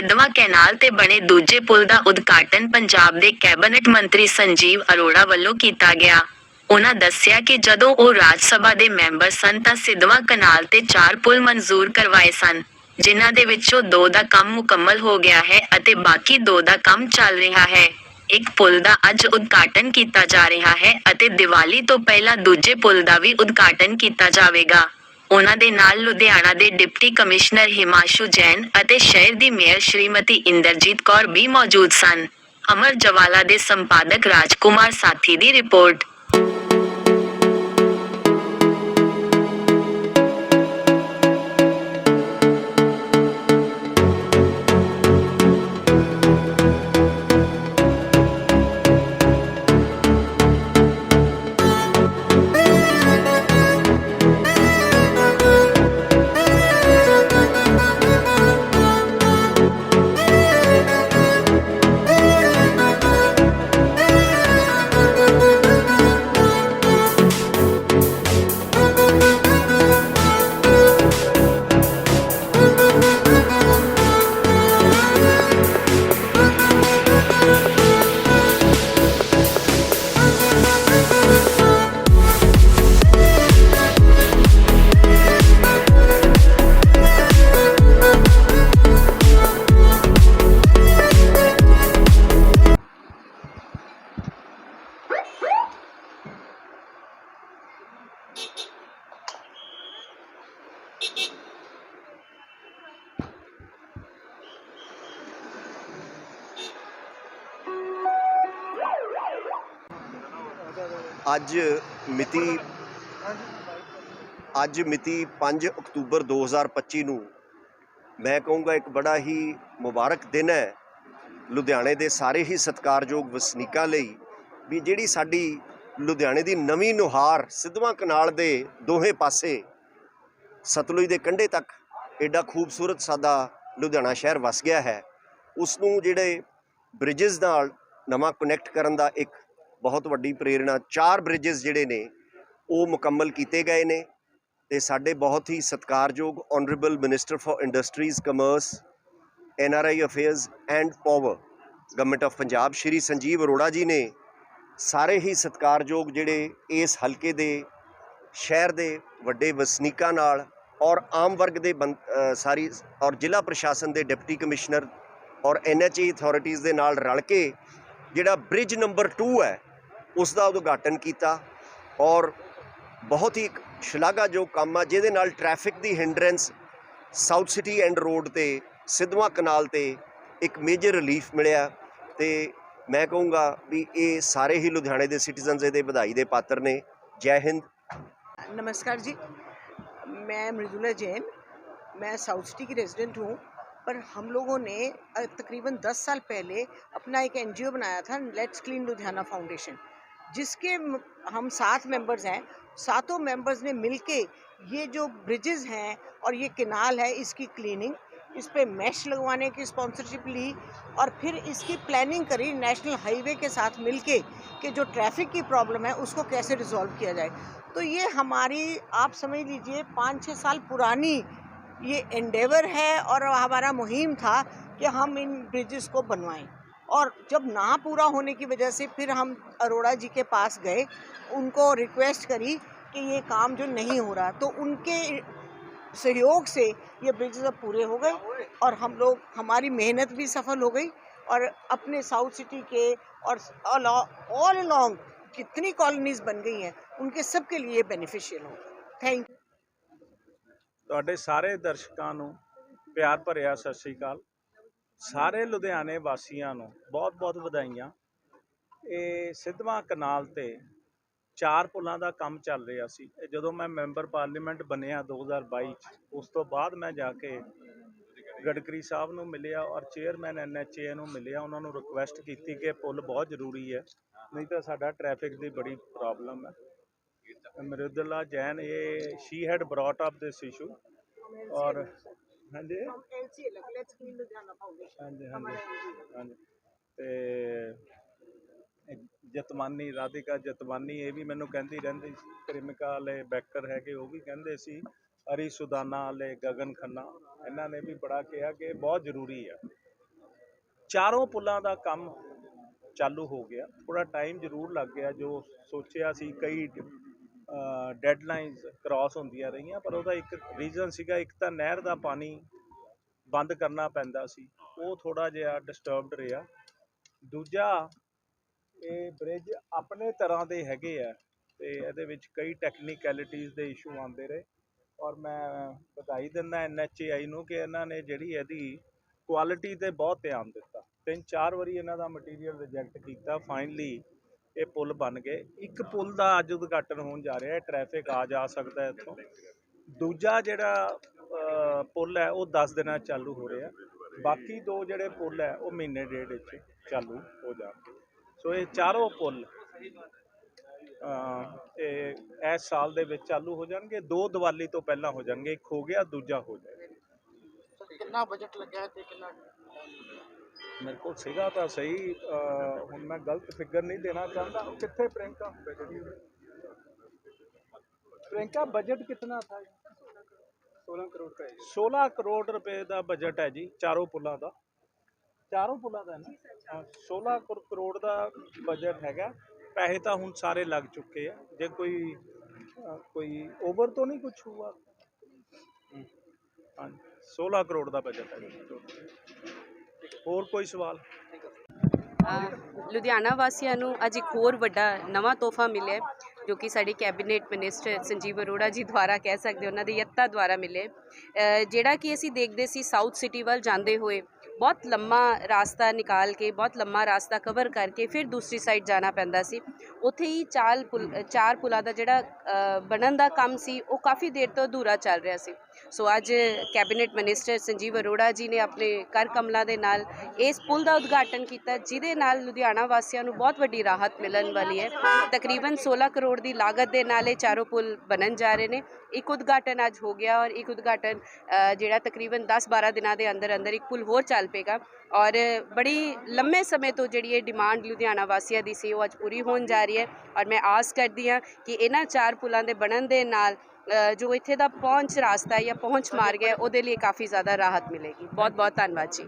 Sidhwan canal ਤੇ ਬਣੇ ਦੂਜੇ ਪੁਲ ਦਾ ਉਦਘਾਟਨ ਪੰਜਾਬ ਦੇ ਕੈਬਨਿਟ ਮੰਤਰੀ ਸੰਜੀਵ ਅਰੋੜਾ ਵੱਲੋਂ ਕੀਤਾ ਗਿਆ। ਉਨ੍ਹਾਂ ਦੱਸਿਆ ਕਿ ਜਦੋਂ ਉਹ ਰਾਜ ਸਭਾ ਦੇ ਮੈਂਬਰ ਸਨ ਤਾਂ ਸਿੱਧਵਾਂ ਕਨਾਲ ਤੇ ਚਾਰ ਪੁਲ ਮਨਜ਼ੂਰ ਕਰਵਾਏ ਸਨ, ਜਿਨ੍ਹਾਂ ਦੇ ਵਿੱਚੋਂ ਦੋ ਦਾ ਕੰਮ ਮੁਕੰਮਲ ਹੋ ਗਿਆ ਹੈ ਅਤੇ ਬਾਕੀ ਦੋ ਦਾ ਕੰਮ ਚੱਲ ਰਿਹਾ ਹੈ। ਇੱਕ ਪੁਲ ਦਾ ਅੱਜ ਉਦਘਾਟਨ ਕੀਤਾ ਜਾ ਰਿਹਾ ਹੈ ਅਤੇ ਦੀਵਾਲੀ ਤੋਂ ਪਹਿਲਾਂ ਦੂਜੇ ਪੁਲ ਦਾ ਵੀ ਉਦਘਾਟਨ ਕੀਤਾ ਜਾਵੇਗਾ। ਉਹਨਾਂ ਦੇ ਨਾਲ ਲੁਧਿਆਣਾ ਦੇ ਡਿਪਟੀ ਕਮਿਸ਼ਨਰ ਹਿਮਾਸ਼ੂ ਜੈਨ ਅਤੇ ਸ਼ਹਿਰ ਦੀ ਮੇਅਰ ਸ਼੍ਰੀਮਤੀ ਇੰਦਰਜੀਤ ਕੌਰ ਵੀ ਮੌਜੂਦ ਸਨ। ਅਮਰ ਜਵਾਲਾ ਦੇ ਸੰਪਾਦਕ ਰਾਜਕੁਮਾਰ ਸਾਥੀ ਦੀ ਰਿਪੋਰਟ। ਅੱਜ ਮਿਤੀ ਅੱਜ ਮਿਤੀ 5 ਅਕਤੂਬਰ 2025 ਨੂੰ ਮੈਂ ਕਹੂੰਗਾ ਇੱਕ ਬੜਾ ਹੀ ਮੁਬਾਰਕ ਦਿਨ ਹੈ। ਲੁਧਿਆਣੇ ਦੇ ਸਾਰੇ ਹੀ ਸਤਿਕਾਰਯੋਗ ਵਸਨੀਕਾਂ ਲਈ ਵੀ ਜਿਹੜੀ ਸਾਡੀ ਲੁਧਿਆਣੇ ਦੀ ਨਵੀਂ ਨੁਹਾਰ ਸਿੱਧਵਾਂ ਕਨਾਲ ਦੇ ਦੋਹੇ ਪਾਸੇ ਸਤਲੁਜ ਦੇ ਕੰਢੇ ਤੱਕ ਐਡਾ ਖੂਬਸੂਰਤ ਸਾਡਾ ਲੁਧਿਆਣਾ ਸ਼ਹਿਰ ਵਸ ਗਿਆ ਹੈ। ਉਸ ਨੂੰ ਜਿਹੜੇ ਬ੍ਰਿਜਸ ਨਾਲ ਨਵਾਂ ਕਨੈਕਟ ਕਰਨ ਦਾ ਇੱਕ ਬਹੁਤ ਵੱਡੀ ਪ੍ਰੇਰਣਾ, ਚਾਰ ਬ੍ਰਿਜਸ ਜਿਹੜੇ ਨੇ, ਉਹ ਮੁਕੰਮਲ ਕੀਤੇ ਗਏ ਨੇ ਤੇ ਸਾਡੇ ਬਹੁਤ ਹੀ ਸਤਿਕਾਰਯੋਗ honourable minister for industries commerce N R I affairs and power government of Punjab Shri Sanjeev Arora ji ਨੇ ਸਾਰੇ ਹੀ ਸਤਿਕਾਰਯੋਗ ਜਿਹੜੇ ਇਸ ਹਲਕੇ ਦੇ, ਸ਼ਹਿਰ ਦੇ ਵੱਡੇ ਵਸਨੀਕਾਂ ਨਾਲ ਔਰ ਆਮ ਵਰਗ ਦੇ ਬੰ- ਸਾਰੀ ਔਰ ਜ਼ਿਲ੍ਹਾ ਪ੍ਰਸ਼ਾਸਨ ਦੇ ਡਿਪਟੀ ਕਮਿਸ਼ਨਰ ਔਰ ਐਨਐਚਏ ਅਥਾਰਟੀਜ਼ ਦੇ ਨਾਲ ਰਲ ਕੇ ਜਿਹੜਾ ਬ੍ਰਿਜ ਨੰਬਰ 2 ਹੈ ਉਸ ਦਾ ਉਦਘਾਟਨ ਕੀਤਾ ਔਰ ਬਹੁਤ ਹੀ ਇੱਕ ਸ਼ਲਾਘਾਯੋਗ ਕੰਮ ਆ ਜਿਹਦੇ ਨਾਲ traffic the hindrance south city and road ਤੇ ਸਿੱਧਵਾਂ ਕਨਾਲ ਤੇ ਇੱਕ ਮੇਜਰ ਰਿਲੀਫ ਮਿਲਿਆ ਤੇ ਮੈਂ ਕਹੂੰਗਾ ਵੀ ਇਹ ਸਾਰੇ ਹੀ ਲੁਧਿਆਣੇ ਦੇ ਸਿਟੀਜ਼ਨਸ ਇਹਦੇ ਵਧਾਈ ਦੇ ਪਾਤਰ ਨੇ ਜੈ ਹਿੰਦ नमस्कार जी मैं मृदुला जैन मैं साउथ सिटी की रेजिडेंट हूँ पर हम लोगों ने अ, तकरीबन 10 साल पहले अपना एक एनजीओ बनाया था लेट्स क्लीन लुधियाना फाउंडेशन जिसके हम सात मेंबर्स हैं, सातों मेंबर्स ने मिलके ये जो ब्रिजेस हैं और ये किनाल है, इसकी क्लीनिंग इस पर मैश लगवाने की स्पॉन्सरशिप ली और फिर इसकी प्लानिंग करी नेशनल हाईवे के साथ मिलके कि जो ट्रैफ़िक की प्रॉब्लम है, उसको कैसे रिजॉल्व किया जाए। तो ये हमारी, आप समझ लीजिए, पाँच छः साल पुरानी ये एंडेवर है और हमारा मुहिम था कि हम इन ब्रिजेस को बनवाएँ। और जब ना पूरा होने की वजह से फिर हम अरोड़ा जी के पास गए उनको रिक्वेस्ट करी कि ये काम जो नहीं हो रहा तो उनके सहयोग से ये ब्रिजेस अब पूरे हो गए और हम लोग हमारी मेहनत भी सफल हो गई और अपने साउथ सिटी के और ऑल अलोंग कितनी कॉलोनीज बन गई हैं उनके सब के लिए बेनिफिशियल होगा थैंक यू ਤੁਹਾਡੇ ਸਾਰੇ ਦਰਸ਼ਕਾਂ ਨੂੰ ਪਿਆਰ ਭਰਿਆ ਸਤਿ ਸ੍ਰੀ ਅਕਾਲ ਸਾਰੇ ਲੁਧਿਆਣੇ ਵਾਸੀਆਂ ਨੂੰ ਬਹੁਤ-ਬਹੁਤ ਵਧਾਈਆਂ। ਇਹ ਸਿੱਧਵਾਂ ਕਨਾਲ ਤੇ ਚਾਰ ਪੁਲਾਂ ਦਾ ਕੰਮ ਚੱਲ ਰਿਹਾ ਸੀ। ਜਦੋਂ ਮੈਂ ਮੈਂਬਰ ਪਾਰਲੀਮੈਂਟ ਬਣਿਆ 2022 ਚ, ਉਸ ਤੋਂ ਬਾਅਦ ਮੈਂ ਜਾ ਕੇ ਗਡਕਰੀ ਸਾਹਿਬ ਨੂੰ ਮਿਲਿਆ ਔਰ ਚੇਅਰਮੈਨ ਐਨਐਚਏ ਨੂੰ ਮਿਲਿਆ। ਉਹਨਾਂ ਨੂੰ ਰਿਕੁਐਸਟ ਕੀਤੀ ਕਿ ਪੁਲ ਬਹੁਤ ਜ਼ਰੂਰੀ ਹੈ, ਨਹੀਂ ਤਾਂ ਸਾਡਾ ਟ੍ਰੈਫਿਕ ਦੀ ਬੜੀ ਪ੍ਰੋਬਲਮ ਹੈ। ਮਰਿਦੁਲਾ ਜੈਨ, ਇਹ she had brought up this issue ਔਰ ਹਾਂਜੀ? ਹਾਂਜੀ ਹਾਂਜੀ ਹਾਂਜੀ। ਤੇ ਇੱਕ ਜਤਮਾਨੀ ਰਾਧਿਕਾ ਜਤਮਾਨੀ ਇਹ ਵੀ ਮੈਨੂੰ ਕਹਿੰਦੀ ਰਹਿੰਦੀ ਸੀ। ਕ੍ਰਿਮਿਕਾ ਵਾਲੇ ਬੈਕਰ ਹੈਗੇ ਉਹ ਵੀ ਕਹਿੰਦੇ ਸੀ ਹਰੀ ਸੁਦਾਨਾ ਵਾਲੇ ਗਗਨ ਖੰਨਾ। ਇਹਨਾਂ ਨੇ ਵੀ ਬੜਾ ਕਿਹਾ ਕਿ ਇਹ ਬਹੁਤ ਜ਼ਰੂਰੀ ਆ। ਚਾਰੋਂ ਪੁਲਾਂ ਦਾ ਕੰਮ ਚਾਲੂ ਹੋ ਗਿਆ। ਥੋੜਾ ਟਾਈਮ ਜ਼ਰੂਰ ਲੱਗ ਗਿਆ। ਜੋ ਸੋਚਿਆ ਸੀ ਕਈ ਡੈਡਲਾਈਨਸ ਕ੍ਰਾਸ ਹੁੰਦੀਆਂ ਰਹੀਆਂ, ਪਰ ਉਹਦਾ ਇੱਕ ਰੀਜ਼ਨ ਸੀਗਾ, ਇੱਕ ਤਾਂ ਨਹਿਰ ਦਾ ਪਾਣੀ ਬੰਦ ਕਰਨਾ ਪੈਂਦਾ ਸੀ, ਉਹ ਥੋੜਾ ਜਿਹਾ ਡਿਸਟਰਬਡ ਰਿਹਾ। ਦੂਜਾ, ਇਹ ਬ੍ਰਿਜ ਆਪਣੇ ਤਰ੍ਹਾਂ ਦੇ ਹੈਗੇ ਆ ਤੇ ਇਹਦੇ ਵਿੱਚ ਕਈ ਟੈਕਨੀਕੈਲਿਟੀਜ਼ ਦੇ ਇਸ਼ੂ ਆਉਂਦੇ ਰਹੇ। ਔਰ ਮੈਂ ਵਧਾਈ ਦਿੰਦਾ ਐਨਐਚਏਆਈ ਨੂੰ ਕਿ ਇਹਨਾਂ ਨੇ ਜਿਹੜੀ ਇਹਦੀ ਕੁਆਲਿਟੀ ਤੇ ਬਹੁਤ ਧਿਆਨ ਦਿੱਤਾ। ਤਿੰਨ ਚਾਰ ਵਾਰੀ ਇਹਨਾਂ ਦਾ ਮਟੀਰੀਅਲ ਰਿਜੈਕਟ ਕੀਤਾ ਫਾਈਨਲੀ ਇਹ ਪੁਲ ਬਣ ਗਏ। ਇੱਕ ਪੁਲ ਦਾ ਅੱਜ ਉਦਘਾਟਨ ਹੋਣ ਜਾ ਰਿਹਾ ਹੈ। ਟ੍ਰੈਫਿਕ ਆ ਜਾ ਸਕਦਾ ਹੈ ਇੱਥੋਂ। ਦੂਜਾ ਜਿਹੜਾ ਪੁਲ ਹੈ, ਉਹ 10 ਦਿਨਾਂ ਚਾਲੂ ਹੋ ਰਿਹਾ ਬਾਕੀ ਦੋ ਜਿਹੜੇ ਪੁਲ ਹੈ, ਉਹ ਮਹੀਨੇ ਡੇਢ ਵਿੱਚ ਚਾਲੂ ਹੋ ਜਾਣਗੇ। ਸੋ ਇਹ ਚਾਰੋਂ ਪੁਲ ਇਹ ਇਸ ਸਾਲ ਦੇ ਵਿੱਚ ਚਾਲੂ ਹੋ ਜਾਣਗੇ। ਦੋ ਦੀਵਾਲੀ ਤੋਂ ਪਹਿਲਾਂ ਹੋ ਜਾਣਗੇ। ਇੱਕ ਹੋ ਗਿਆ, ਦੂਜਾ ਹੋ ਜਾਏਗਾ। ਕਿੰਨਾ ਬਜਟ ਲੱਗਿਆ ਤੇ ਕਿੰਨਾ ਮੇਰੇ ਕੋਲ ਸੀਗਾ ਤਾਂ ਸਹੀ ਹੁਣ ਮੈਂ ਗਲਤ ਫਿਗਰ ਨਹੀਂ ਦੇਣਾ ਚਾਹੁੰਦਾ। ਕਿੱਥੇ ਪ੍ਰਿੰਕਾ ਪ੍ਰਿੰਕਾ ਬਜਟ ਕਿੰਨਾ ਥਾ? 16 ਕਰੋੜ का 16 ਕਰੋੜ ਰੁਪਏ ਦਾ ਬਜਟ ਹੈ ਜੀ ਚਾਰੋਂ ਪੁਲਾਂ ਦਾ। ਚਾਰੋਂ ਪੁਲਾਂ ਦਾ ਹੈ ਨਾ? ਹਾਂ, 16 ਕਰੋ- ਕਰੋੜ ਦਾ ਬਜਟ ਹੈਗਾ। ਪੈਸੇ ਤਾਂ ਹੁਣ ਸਾਰੇ ਲੱਗ ਚੁੱਕੇ ਆ। ਜੇ ਕੋਈ ਕੋਈ ਓਵਰ ਤੋਂ ਨਹੀਂ ਕੁਝ ਹੁਆ ਹਮ, ਹਾਂਜੀ 16 ਕਰੋੜ ਦਾ ਬਜਟ ਹੈ ਜੀ। ਹੋਰ ਕੋਈ ਸਵਾਲ? ਲੁਧਿਆਣਾ ਵਾਸੀਆਂ ਨੂੰ ਅੱਜ ਇੱਕ ਹੋਰ ਵੱਡਾ ਨਵਾਂ ਤੋਹਫਾ ਮਿਲਿਆ ਜੋ ਕਿ ਸਾਡੇ ਕੈਬਨਿਟ ਮਿਨਿਸਟਰ ਸੰਜੀਵ ਅਰੋੜਾ ਜੀ ਦੁਆਰਾ ਕਹਿ ਸਕਦੇ ਉਹਨਾਂ ਦੇ ਯੱਤਾ ਦੁਆਰਾ ਮਿਲੇ ਜਿਹੜਾ ਕਿ ਅਸੀਂ ਦੇਖਦੇ ਸੀ ਸਾਊਥ ਸਿਟੀ ਵੱਲ ਜਾਂਦੇ ਹੋਏ, ਬਹੁਤ ਲੰਮਾ ਰਾਸਤਾ ਨਿਕਾਲ ਕੇ, ਬਹੁਤ ਲੰਮਾ ਰਾਸਤਾ ਕਵਰ ਕਰਕੇ ਫਿਰ ਦੂਸਰੀ ਸਾਈਡ ਜਾਣਾ ਪੈਂਦਾ ਸੀ। ਉੱਥੇ ਹੀ ਚਾਲ ਪੁਲ, ਚਾਰ ਪੁਲਾਂ ਦਾ ਜਿਹੜਾ ਬਣਨ ਦਾ ਕੰਮ ਸੀ, ਉਹ ਕਾਫੀ ਦੇਰ ਤੋਂ ਅਧੂਰਾ ਚੱਲ ਰਿਹਾ ਸੀ। ਸੋ ਅੱਜ ਕੈਬਨਿਟ ਮਿਨਿਸਟਰ ਸੰਜੀਵ ਅਰੋੜਾ ਜੀ ਨੇ ਆਪਣੇ ਕਰ ਕਮਲਾਂ ਦੇ ਨਾਲ ਇਸ ਪੁਲ ਦਾ ਉਦਘਾਟਨ ਕੀਤਾ, ਜਿਹਦੇ ਨਾਲ ਲੁਧਿਆਣਾ ਵਾਸੀਆਂ ਨੂੰ ਬਹੁਤ ਵੱਡੀ ਰਾਹਤ ਮਿਲਣ ਵਾਲੀ ਹੈ। ਤਕਰੀਬਨ 16 ਕਰੋੜ ਦੀ ਲਾਗਤ ਦੇ ਨਾਲ ਇਹ ਚਾਰੋਂ ਪੁਲ ਬਣਨ ਜਾ ਰਹੇ ਨੇ। ਇੱਕ ਉਦਘਾਟਨ ਅੱਜ ਹੋ ਗਿਆ ਔਰ ਇੱਕ ਉਦਘਾਟਨ ਜਿਹੜਾ ਤਕਰੀਬਨ 10-12 ਦਿਨਾਂ ਦੇ ਅੰਦਰ ਅੰਦਰ ਇੱਕ ਪੁਲ ਹੋਰ ਚੱਲ ਪਏਗਾ। ਔਰ ਬੜੀ ਲੰਮੇ ਸਮੇਂ ਤੋਂ ਜਿਹੜੀ ਇਹ ਡਿਮਾਂਡ ਲੁਧਿਆਣਾ ਵਾਸੀਆਂ ਦੀ ਸੀ, ਉਹ ਅੱਜ ਪੂਰੀ ਹੋਣ ਜਾ ਰਹੀ ਹੈ। ਔਰ ਮੈਂ ਆਸ ਕਰਦੀ ਹਾਂ ਕਿ ਇਹਨਾਂ ਚਾਰ ਪੁਲਾਂ ਦੇ ਬਣਨ ਦੇ ਨਾਲ ਜੋ ਇੱਥੇ ਦਾ ਪਹੁੰਚ ਰਾਸਤਾ ਹੈ ਜਾਂ ਪਹੁੰਚ ਮਾਰਗ ਹੈ, ਉਹਦੇ ਲਈ ਕਾਫੀ ਜ਼ਿਆਦਾ ਰਾਹਤ ਮਿਲੇਗੀ। ਬਹੁਤ ਬਹੁਤ ਧੰਨਵਾਦ ਜੀ।